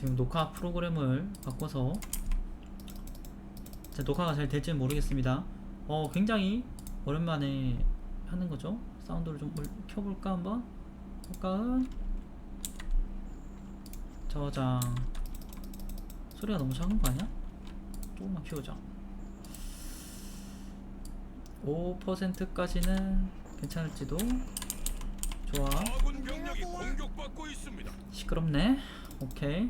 지금 녹화 프로그램을 바꿔서 제 녹화가 잘 될지는 모르겠습니다. 어 굉장히 오랜만에 하는 거죠. 사운드를 좀 올- 켜볼까 한번 볼까? 저장 소리가 너무 작은 거 아니야? 조금만 키우자. 5%까지는 괜찮을지도. 좋아. 시끄럽네. 오케이.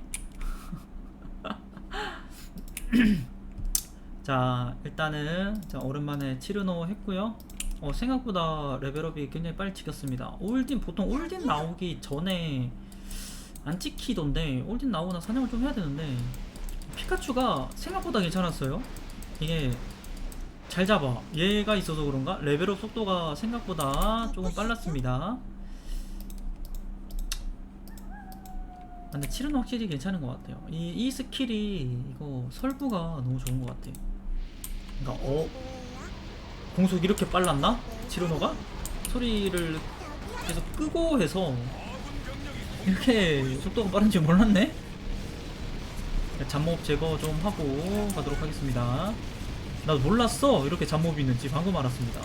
자, 일단은 자, 오랜만에 치르노 했고요. 어, 생각보다 레벨업이 굉장히 빨리 찍혔습니다. 올딘 보통 올딘 나오기 전에 안 찍히던데 올딘 나오고 나 사냥을 좀 해야 되는데 피카츄가 생각보다 괜찮았어요. 이게 잘 잡아. 얘가 있어서 그런가? 레벨업 속도가 생각보다 조금 빨랐습니다. 근데 7은 확실히 괜찮은 것 같아요. 이, 이 스킬이 이거 설부가 너무 좋은 것 같아. 그러니까 어 공속 이렇게 빨랐나? 치르노가 소리를 계속 끄고 해서 이렇게 속도가 빠른지 몰랐네. 잡몹 제거 좀 하고 가도록 하겠습니다. 나도 몰랐어 이렇게 잡몹이 있는지 방금 알았습니다.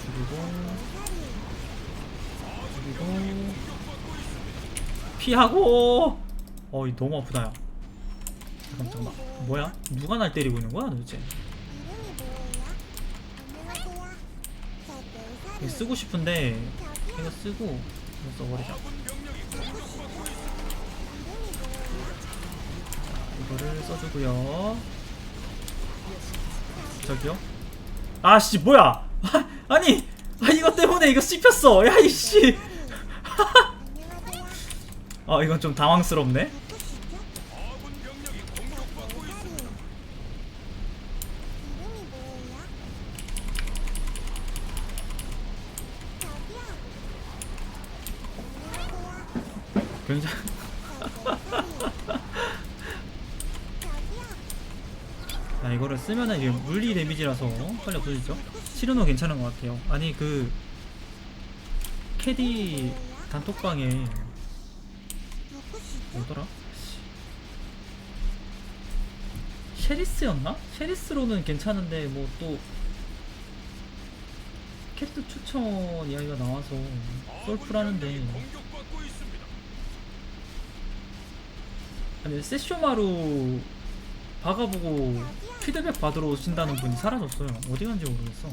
죽이고 죽이고 피하고. 어이 너무 아프다 야 잠깐 잠깐 뭐야? 누가 날 때리고 있는 거야 도대체? 이거 쓰고 싶은데 이거 쓰고 이거 써버리자. 자, 이거를 써주고요. 저기요? 아씨 뭐야? 아니 아 이거 때문에 이거 씹혔어. 야 이씨 아 이건 좀 당황스럽네. 굉장히 야 이거를 쓰면은 이게 물리 데미지라서 빨리 없어지죠 치르노 괜찮은 것 같아요 아니 그 캐디 단톡방에 뭐더라? 쉐리스였나? 쉐리스로는 괜찮은데 뭐 또 캐릭터 추천 이야기가 나와서 솔프라는데. 아니 세쇼마루 박아보고 피드백 받으러 오신다는 분이 사라졌어요 어디 간지 모르겠어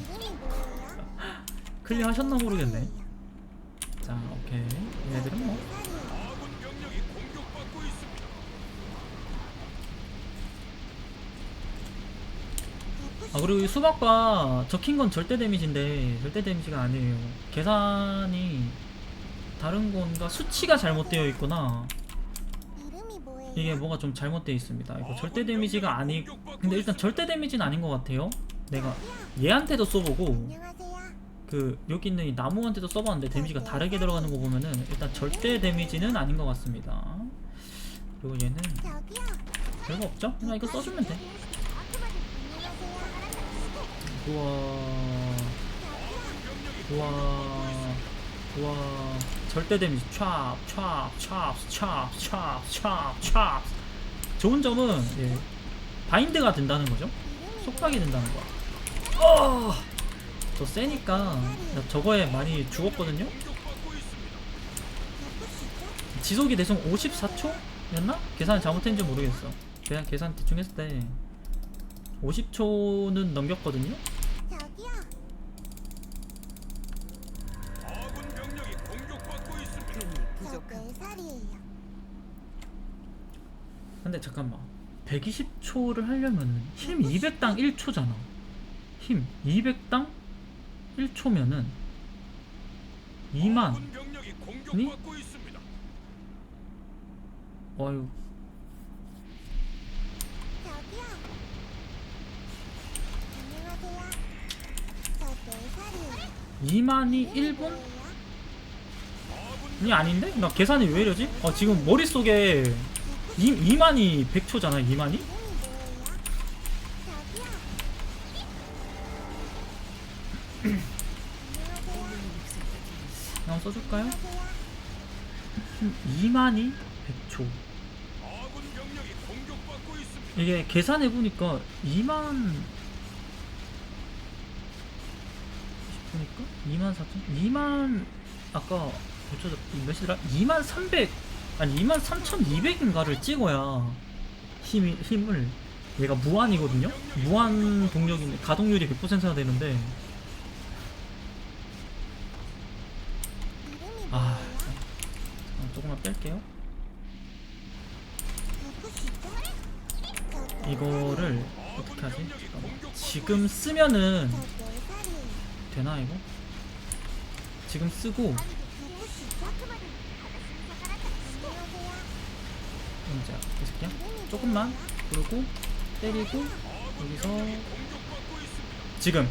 클리어 하셨나 모르겠네 자 오케이 얘네들은 뭐 아군 병력이 공격받고 있습니다. 아 그리고 이 수박과 적힌 건 절대 데미지인데 절대 데미지가 아니에요. 계산이 다른 건가? 수치가 잘못되어 있거나. 이게 뭐가 좀 잘못되어 있습니다. 이거 절대 데미지가 아니 근데 일단 절대 데미지는 아닌 것 같아요. 내가 얘한테도 써보고 그 여기 있는 이 나무한테도 써봤는데 데미지가 다르게 들어가는 거 보면은 일단 절대 데미지는 아닌 것 같습니다. 그리고 얘는 별거 없죠? 그냥 이거 써주면 돼 우와. 우와. 우와. 절대 데미지. 촥 촥 촥 촥 촥 촥촥 좋은 점은 예. 바인드가 된다는 거죠? 속박이 된다는 거야. 어! 저 세니까 저거에 많이 죽었거든요? 지속이 대충 54초? 였나? 계산을 잘못했는지 모르겠어. 그냥 계산 대충 했을 때. 50초는 넘겼거든요. 아군 병력이 공격받고 있습니다. 근데 잠깐만. 120초를 하려면 힘 200당 1초잖아. 힘 200당 1초면은 2만. 아군 병력이 공격받고 있습니다. 어휴 2만이 1분? 이 아닌데? 나 계산이 왜 이러지? 어 지금 머릿속에 2, 2만이 100초잖아 2만이? 한번 써줄까요? 2만이 100초 아군 병력이 공격받고 있습니다. 이게 계산해보니까 2만 보니까 2만 4천 2만 아까 어쩌다 몇이더라 2만 300 아니 2만 3,200인가를 찍어야 힘이 힘을 얘가 무한이거든요 무한 동력인데 가동률이 100%가 되는데 아? 잠깐 조금만 뺄게요 이거를 어떻게 하지. 지금 쓰면은 저 4살이에요. 되나 이거 지금 쓰고. 이제 이 새끼야 조금만? 그리고 때리고 여기서. 지금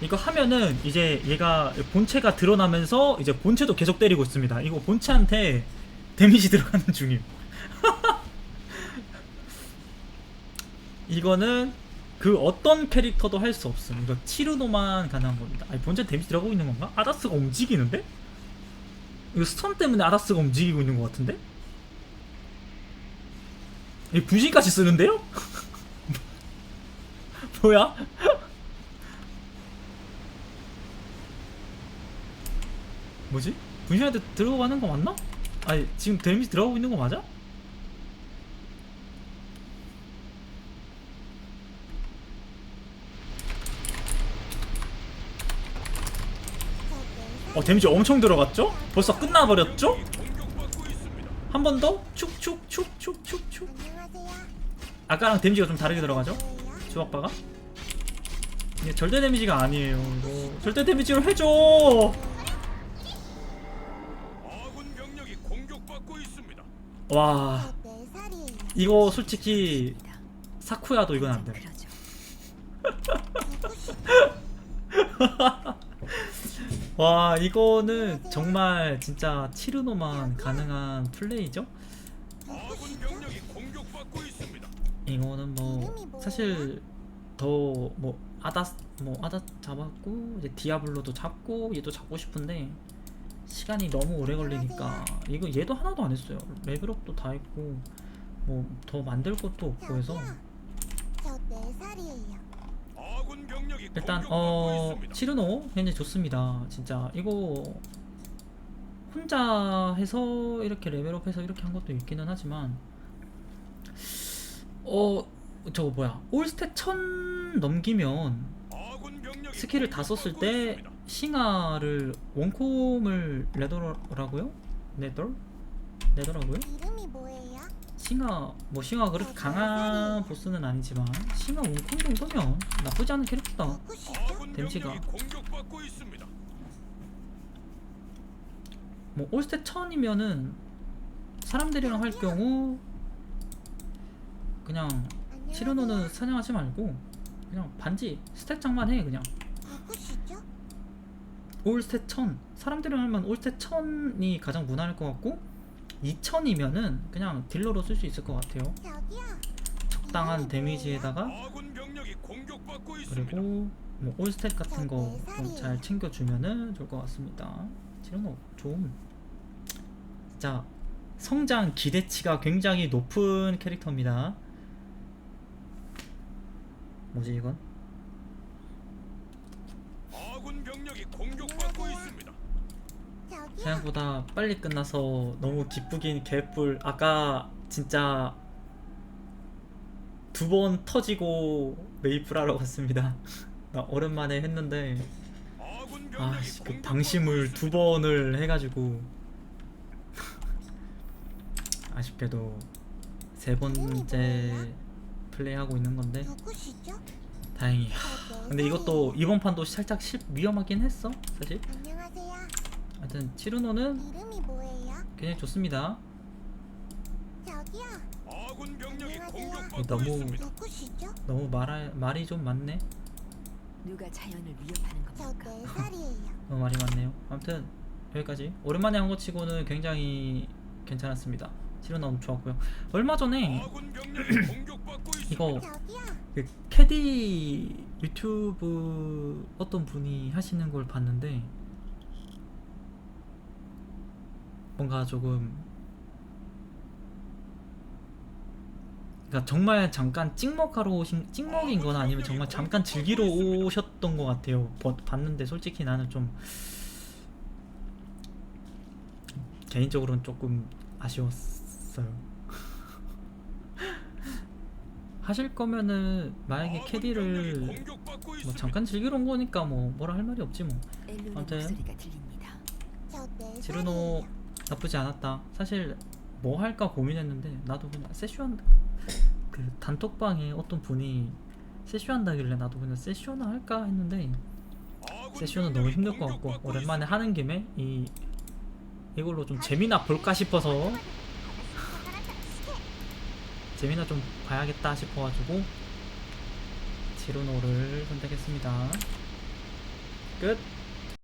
이거 하면은 이제 얘가 본체가 드러나면서 이제 본체도 계속 때리고 있습니다. 이거 본체한테 데미지 들어가는 중임. 이거는 그 어떤 캐릭터도 할 수 없음. 이거 치르노만 가능한 겁니다. 아니 본체 데미지 들어가고 있는 건가? 아다스가 움직이는데? 이거 스턴 때문에 아다스가 움직이고 있는 것 같은데? 이 분신까지 쓰는데요? 뭐야? 뭐지? 분신한테 들어가는 거 맞나? 아니 지금 데미지 들어가고 있는 거 맞아? 저 4살. 어 데미지 엄청 들어갔죠? 벌써 끝나버렸죠? 한 번 더? 축축축축축축. 아까랑 데미지가 좀 다르게 들어가죠? 주박바가? 이게 절대 데미지가 아니에요 이거 절대 데미지로 해줘. 와저 4살이에요. 이거 솔직히 사쿠야도 이건 안돼? 와 이거는 정말 진짜 치르노만 가능한 플레이죠? 아군 병력이 공격받고 있습니다. 이거는 뭐 사실 더 뭐 아다 뭐 아다 잡았고 이제 디아블로도 잡고 얘도 잡고 싶은데 시간이 너무 오래 걸리니까 이거 얘도 하나도 안 했어요 레벨업도 다 했고 뭐 더 만들 것도 없고 해서 저 4살이에요. 일단 어. 치르노 굉장히 좋습니다 진짜 이거 혼자 해서 이렇게 레벨업해서 이렇게 한 것도 있기는 하지만 어 저거 뭐야 올스탯 1000 넘기면 스킬을 다 썼을 때. 싱아를 원콤을 내더라고요? 내덜? 내더라고요? 싱아 뭐 싱아 그렇게 강한 보스는 아니지만 싱아 원콤 정도면 나쁘지 않은 캐릭터다 있습니다. 뭐 올스탯 1000이면은 사람들이랑 할 경우 그냥 치르노는 사냥하지 말고 그냥 반지 스탯장만 해 그냥? 올스탯 1000 사람들이랑 하면 올스탯 1000이 가장 무난할 것 같고 2000이면은 그냥 딜러로 쓸 수 있을 것 같아요. 적당한 데미지에다가 병력이 공격받고 있습니다. 그리고 뭐 올스탯 같은 거좀잘 챙겨주면은 좋을 것 같습니다 치르노 좀 진짜 성장 기대치가 굉장히 높은 캐릭터입니다 뭐지 이건? 아군 병력이 공격받고 있습니다. 생각보다 빨리 끝나서 너무 기쁘긴 개뿔. 아까 진짜 두 번 터지고 메이플 하러 갔습니다. 나 오랜만에 했는데 아씨 그 방심을 두. 번을 해가지고 아쉽게도 세 번째 플레이하고 있는 건데? 다행이야 저 아, 근데 이것도 이번 판도 살짝 실, 위험하긴 했어 사실 하여튼 치르노는 이름이 뭐예요? 굉장히 좋습니다 저기요. 아군 병력이. 공격받고 너무- 있습니다. 누구시죠? 너무 말 말이 좀 많네 누가 자연을 위협하는 저 겁니까? 4살이에요. 너무 말이 많네요 아무튼 여기까지 오랜만에 한 거 치고는 굉장히 괜찮았습니다 치르노 너무 좋았고요 얼마 전에 아군 병력이 공격받고 있습니다. 이거 저기요. 그 캐디 유튜브 어떤 분이 하시는 걸 봤는데 뭔가 조금 그러니까 정말 잠깐 찍먹하러 오신 찍먹인 거나 아니면 정말 잠깐 즐기러 오셨던 것 같아요. 버- 봤는데 솔직히 나는 좀 개인적으로는 조금 아쉬웠어요. 하실 거면은 만약에 캐디를 뭐. 잠깐 즐기러 온 거니까 뭐 뭐라 할 말이 없지 뭐. 아무튼. 저네 지르노 나쁘지 않았다. 사실 뭐 할까 고민했는데 나도 그냥 세슈한 그 단톡방에 어떤 분이 세슈한다길래 나도 그냥 세슈나 할까 했는데 세슈는 너무 힘들 것 같고 오랜만에. 하는 김에 이 이걸로 좀 재미나 볼까 싶어서 재미나 좀 봐야겠다 싶어가지고 지르노를 선택했습니다. 끝.